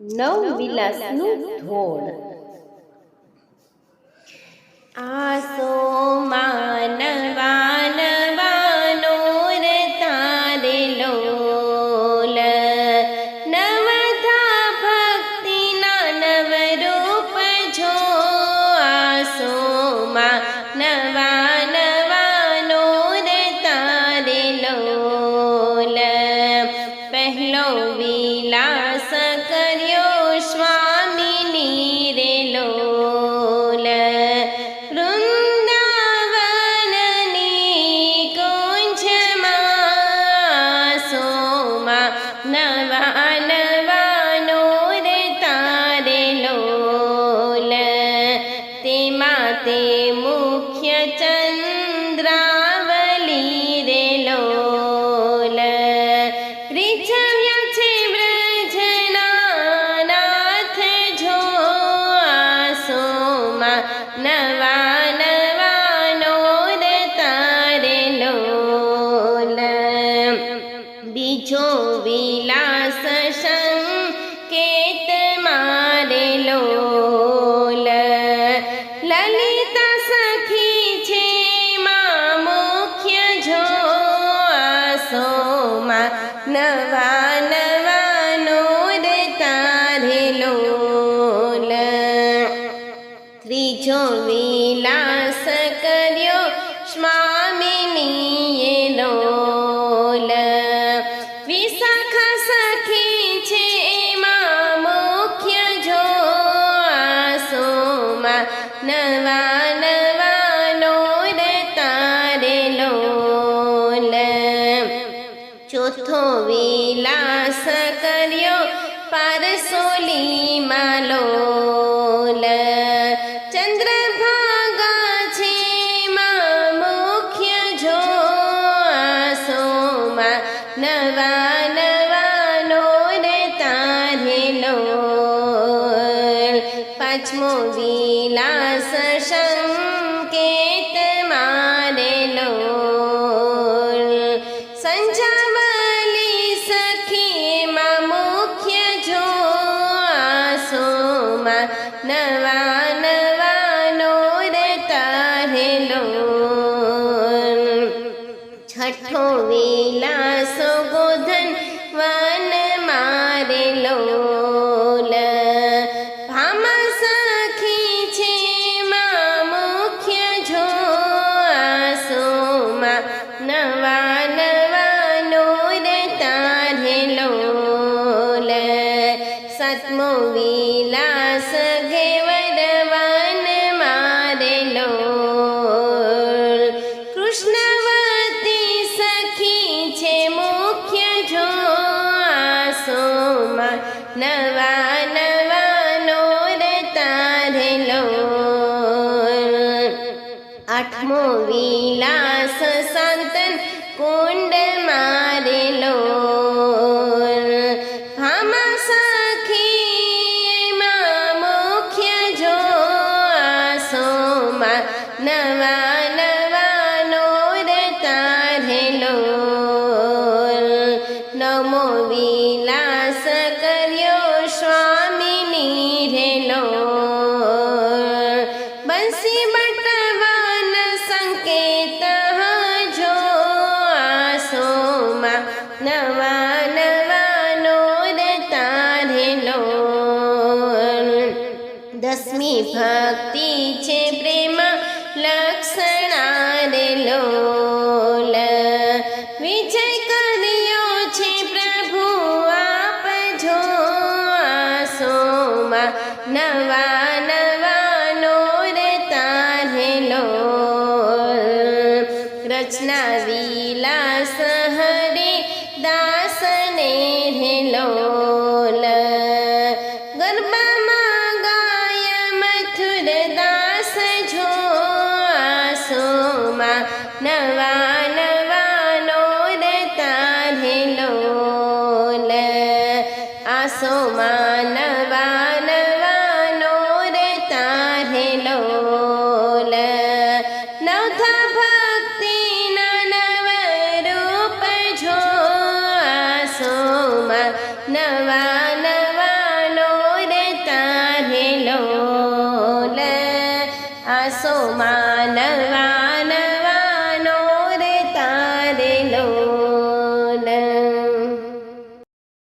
નવ વિલાસનું ધોળ. આસો માનવાન વાનોર તારે લોલ. નવધા ભક્તિના નવરૂપ જો આસો નવા પહેલો વિલાસ કર્યો સ્વામીની રે લોલ વૃંદાવનની કુંજમાં સોમા નવા નવાનો રે તારે લોલ તેમાં તે રીછવ્યા છે નવા નવાનો રે તારે ત્રીજો વિલાસ કર્યો સ્વામિનીએ લોલ. વિશાખા સખી મુખ્ય જો નવા ચોથો વિલાસ કર્યો, પારસોલીમાં લોલ. ચંદ્રભાગા છે મુખ્ય જો નવા નવાનો રે તારે લોલ. પાંચમો વિલાસ સંકેત છઠ્ઠો વિલાસ આસોમાં નવા નોર રે તારે આઠમો સંતન કુંડ મારે લોલ ભામા સખી માં મુખ્ય જો આસોમાં નવા નવા નવાનો તારેલો તારે દસમી ભક્તિ છે પ્રેમ લક્ષણારેલો વિજય કર્યો છે પ્રભુ આપ આસોમાં. નવા નવાનો રે તારે લોલ રચના વિલાસ હરે દાસને રે લોલ ગરબામાં ગાય મથુર દાસ જો આસોમાં નવા નવાનો રે તારે લોલ આસોમાં નવા સોમાં નવા નવા